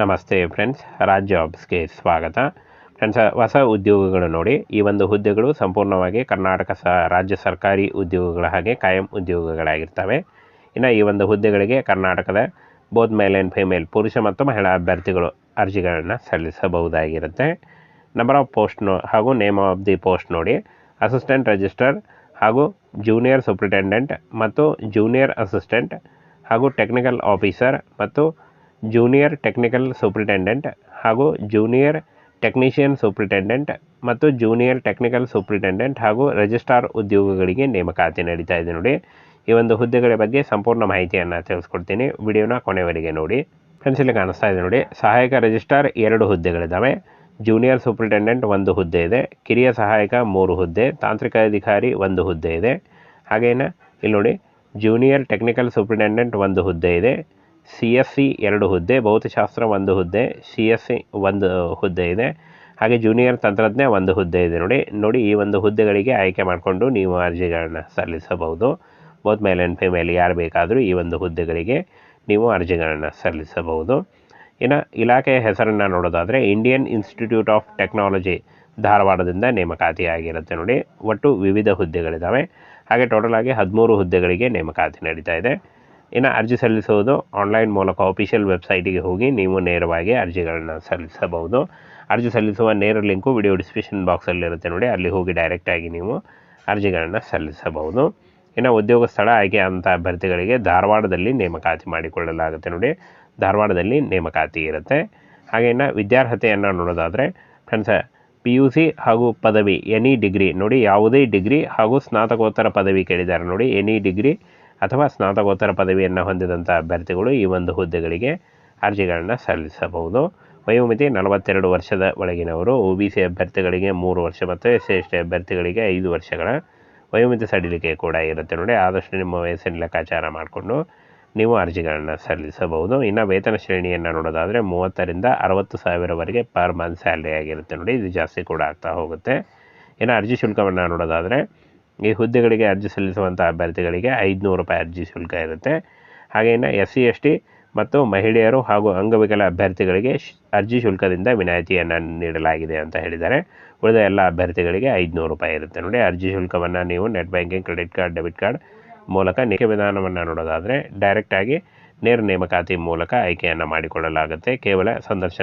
ನಮಸ್ತೆ ಫ್ರೆಂಡ್ಸ್ ರಾಜ್ ಜಾಬ್ಸ್ಗೆ ಸ್ವಾಗತ. ಫ್ರೆಂಡ್ಸ್, ಹೊಸ ಉದ್ಯೋಗಗಳು ನೋಡಿ, ಈ ಒಂದು ಹುದ್ದೆಗಳು ಸಂಪೂರ್ಣವಾಗಿ ಕರ್ನಾಟಕ ಸ, ರಾಜ್ಯ ಸರ್ಕಾರಿ ಉದ್ಯೋಗಗಳ ಹಾಗೆ ಕಾಯಂ ಉದ್ಯೋಗಗಳಾಗಿರ್ತವೆ. ಇನ್ನು ಈ ಒಂದು ಹುದ್ದೆಗಳಿಗೆ ಕರ್ನಾಟಕದ ಬೋತ್ ಮೇಲ್ ಆ್ಯಂಡ್ ಫಿಮೇಲ್ ಪುರುಷ ಮತ್ತು ಮಹಿಳಾ ಅಭ್ಯರ್ಥಿಗಳು ಅರ್ಜಿಗಳನ್ನು ಸಲ್ಲಿಸಬಹುದಾಗಿರುತ್ತೆ. ನಂಬರ್ ಆಫ್ ಪೋಸ್ಟ್ ನೋ, ಹಾಗೂ ನೇಮ್ ಆಫ್ ದಿ ಪೋಸ್ಟ್ ನೋಡಿ. ಅಸಿಸ್ಟೆಂಟ್ ರಿಜಿಸ್ಟರ್ ಹಾಗೂ ಜೂನಿಯರ್ ಸೂಪ್ರಿಟೆಂಡೆಂಟ್ ಮತ್ತು ಜೂನಿಯರ್ ಅಸಿಸ್ಟೆಂಟ್ ಹಾಗೂ ಟೆಕ್ನಿಕಲ್ ಆಫೀಸರ್ ಮತ್ತು ಜೂನಿಯರ್ ಟೆಕ್ನಿಕಲ್ ಸೂಪ್ರಿಟೆಂಡೆಂಟ್ ಹಾಗೂ ಜೂನಿಯರ್ ಟೆಕ್ನಿಷಿಯನ್ ಸೂಪ್ರಿಟೆಂಡೆಂಟ್ ಮತ್ತು ಜೂನಿಯರ್ ಟೆಕ್ನಿಕಲ್ ಸೂಪ್ರಿಟೆಂಡೆಂಟ್ ಹಾಗೂ ರಿಜಿಸ್ಟ್ರಾರ್ ಉದ್ಯೋಗಗಳಿಗೆ ನೇಮಕಾತಿ ನಡೀತಾ ಇದೆ ನೋಡಿ. ಈ ಒಂದು ಹುದ್ದೆಗಳ ಬಗ್ಗೆ ಸಂಪೂರ್ಣ ಮಾಹಿತಿಯನ್ನು ತಿಳಿಸ್ಕೊಡ್ತೀನಿ. ವಿಡಿಯೋನ ಕೊನೆವರೆಗೆ ನೋಡಿ. ಫ್ರೆಂಡ್ಸ್ ಇಲ್ಲಿ ಕಾಣಿಸ್ತಾ ಇದೆ ನೋಡಿ. ಸಹಾಯಕ ರಿಜಿಸ್ಟ್ರಾರ್ ಎರಡು ಹುದ್ದೆಗಳಿದ್ದಾವೆ ಜೂನಿಯರ್ ಸೂಪ್ರಿಟೆಂಡೆಂಟ್ ಒಂದು ಹುದ್ದೆ ಇದೆ. ಕಿರಿಯ ಸಹಾಯಕ ಮೂರು ಹುದ್ದೆ. ತಾಂತ್ರಿಕ ಅಧಿಕಾರಿ ಒಂದು ಹುದ್ದೆ ಇದೆ. ಹಾಗೇನ, ಇಲ್ಲಿ ನೋಡಿ. ಜೂನಿಯರ್ ಟೆಕ್ನಿಕಲ್ ಸೂಪ್ರಿಟೆಂಡೆಂಟ್ ಒಂದು ಹುದ್ದೆ ಇದೆ. ಸಿ ಎಸ್ ಸಿ ಎರಡು ಹುದ್ದೆ, ಭೌತಶಾಸ್ತ್ರ ಒಂದು ಹುದ್ದೆ, ಸಿ ಎಸ್ ಸಿ ಒಂದು ಹುದ್ದೆ ಇದೆ. ಹಾಗೆ ಜೂನಿಯರ್ ತಂತ್ರಜ್ಞ ಒಂದು ಹುದ್ದೆ ಇದೆ ನೋಡಿ. ನೋಡಿ ಈ ಒಂದು ಹುದ್ದೆಗಳಿಗೆ ಆಯ್ಕೆ ಮಾಡಿಕೊಂಡು ನೀವು ಅರ್ಜಿಗಳನ್ನು ಸಲ್ಲಿಸಬಹುದು. ಬೋತ್ ಮೇಲ್ ಆ್ಯಂಡ್ ಫಿಮೇಲ್ ಯಾರು ಬೇಕಾದರೂ ಈ ಒಂದು ಹುದ್ದೆಗಳಿಗೆ ನೀವು ಅರ್ಜಿಗಳನ್ನು ಸಲ್ಲಿಸಬಹುದು. ಇನ್ನು ಇಲಾಖೆಯ ಹೆಸರನ್ನು ನೋಡೋದಾದರೆ ಇಂಡಿಯನ್ ಇನ್ಸ್ಟಿಟ್ಯೂಟ್ ಆಫ್ ಟೆಕ್ನಾಲಜಿ ಧಾರವಾಡದಿಂದ ನೇಮಕಾತಿ ಆಗಿರುತ್ತೆ ನೋಡಿ. ಒಟ್ಟು ವಿವಿಧ ಹುದ್ದೆಗಳಿದ್ದಾವೆ ಹಾಗೆ ಟೋಟಲ್ ಆಗಿ ಹದಿಮೂರು ಹುದ್ದೆಗಳಿಗೆ ನೇಮಕಾತಿ ನಡೀತಾ ಇದೆ. ಇನ್ನು ಅರ್ಜಿ ಸಲ್ಲಿಸುವುದು ಆನ್ಲೈನ್ ಮೂಲಕ ಅಫಿಷಿಯಲ್ ವೆಬ್ಸೈಟಿಗೆ ಹೋಗಿ ನೀವು ನೇರವಾಗಿ ಅರ್ಜಿಗಳನ್ನು ಸಲ್ಲಿಸಬಹುದು. ಅರ್ಜಿ ಸಲ್ಲಿಸುವ ನೇರ ಲಿಂಕು ವಿಡಿಯೋ ಡಿಸ್ಕ್ರಿಪ್ಷನ್ ಬಾಕ್ಸಲ್ಲಿರುತ್ತೆ ನೋಡಿ, ಅಲ್ಲಿ ಹೋಗಿ ಡೈರೆಕ್ಟಾಗಿ ನೀವು ಅರ್ಜಿಗಳನ್ನು ಸಲ್ಲಿಸಬಹುದು. ಇನ್ನು ಉದ್ಯೋಗ ಸ್ಥಳ, ಆಯ್ಕೆ ಅಂತ ಅಭ್ಯರ್ಥಿಗಳಿಗೆ ಧಾರವಾಡದಲ್ಲಿ ನೇಮಕಾತಿ ಮಾಡಿಕೊಳ್ಳಲಾಗುತ್ತೆ ನೋಡಿ, ಧಾರವಾಡದಲ್ಲಿ ನೇಮಕಾತಿ ಇರುತ್ತೆ. ಹಾಗೆ ಇನ್ನು ವಿದ್ಯಾರ್ಹತೆಯನ್ನು ನೋಡೋದಾದರೆ ಫ್ರೆಂಡ್ಸ್ ಪಿ ಯು ಸಿ ಹಾಗೂ ಪದವಿ ಎನಿ ಡಿಗ್ರಿ ನೋಡಿ, ಯಾವುದೇ ಡಿಗ್ರಿ ಹಾಗೂ ಸ್ನಾತಕೋತ್ತರ ಪದವಿ ಕೇಳಿದ್ದಾರೆ ನೋಡಿ ಎನಿ ಡಿಗ್ರಿ ಅಥವಾ ಸ್ನಾತಕೋತ್ತರ ಪದವಿಯನ್ನು ಹೊಂದಿದಂಥ ಅಭ್ಯರ್ಥಿಗಳು ಈ ಒಂದು ಹುದ್ದೆಗಳಿಗೆ ಅರ್ಜಿಗಳನ್ನು ಸಲ್ಲಿಸಬಹುದು. ವಯೋಮಿತಿ ನಲವತ್ತೆರಡು ವರ್ಷದ ಒಳಗಿನವರು, ಒ ಬಿ ಸಿ ಅಭ್ಯರ್ಥಿಗಳಿಗೆ ಮೂರು ವರ್ಷ ಮತ್ತು ಎಸ್ ಎಸ್ ಟಿ ಅಭ್ಯರ್ಥಿಗಳಿಗೆ ಐದು ವರ್ಷಗಳ ವಯೋಮಿತಿ ಸಡಿಲಿಕೆ ಕೂಡ ಇರುತ್ತೆ ನೋಡಿ. ಆದಷ್ಟು ನಿಮ್ಮ ವಯಸ್ಸಿನ ಲೆಕ್ಕಾಚಾರ ಮಾಡಿಕೊಂಡು ನೀವು ಅರ್ಜಿಗಳನ್ನು ಸಲ್ಲಿಸಬಹುದು. ಇನ್ನು ವೇತನ ಶ್ರೇಣಿಯನ್ನು ನೋಡೋದಾದರೆ ಮೂವತ್ತರಿಂದ ಅರವತ್ತು ಸಾವಿರವರೆಗೆ ಪರ್ ಮಂತ್ ಸ್ಯಾಲ್ರಿ ಆಗಿರುತ್ತೆ ನೋಡಿ. ಇದು ಜಾಸ್ತಿ ಕೂಡ ಆಗ್ತಾ ಹೋಗುತ್ತೆ. ಇನ್ನು ಅರ್ಜಿ ಶುಲ್ಕವನ್ನು ನೋಡೋದಾದರೆ ಈ ಹುದ್ದೆಗಳಿಗೆ ಅರ್ಜಿ ಸಲ್ಲಿಸುವಂಥ ಅಭ್ಯರ್ಥಿಗಳಿಗೆ ಐದುನೂರು ರೂಪಾಯಿ ಅರ್ಜಿ ಶುಲ್ಕ ಇರುತ್ತೆ. ಹಾಗೆ ಇನ್ನು ಎಸ್ ಸಿ ಎಸ್ ಟಿ ಮತ್ತು ಮಹಿಳೆಯರು ಹಾಗೂ ಅಂಗವಿಕಲ ಅಭ್ಯರ್ಥಿಗಳಿಗೆ ಅರ್ಜಿ ಶುಲ್ಕದಿಂದ ವಿನಾಯಿತಿಯನ್ನು ನೀಡಲಾಗಿದೆ ಅಂತ ಹೇಳಿದ್ದಾರೆ. ಉಳಿದ ಎಲ್ಲ ಅಭ್ಯರ್ಥಿಗಳಿಗೆ ಐದುನೂರು ರೂಪಾಯಿ ಇರುತ್ತೆ. ನೋಡಿ, ಅರ್ಜಿ ಶುಲ್ಕವನ್ನು ನೀವು net banking, credit card, debit card ಮೂಲಕ ನಿಖ ವಿಧಾನವನ್ನು ನೋಡೋದಾದರೆ ಡೈರೆಕ್ಟಾಗಿ ನೇರ ನೇಮಕಾತಿ ಮೂಲಕ ಆಯ್ಕೆಯನ್ನು ಮಾಡಿಕೊಳ್ಳಲಾಗುತ್ತೆ. ಕೇವಲ ಸಂದರ್ಶನ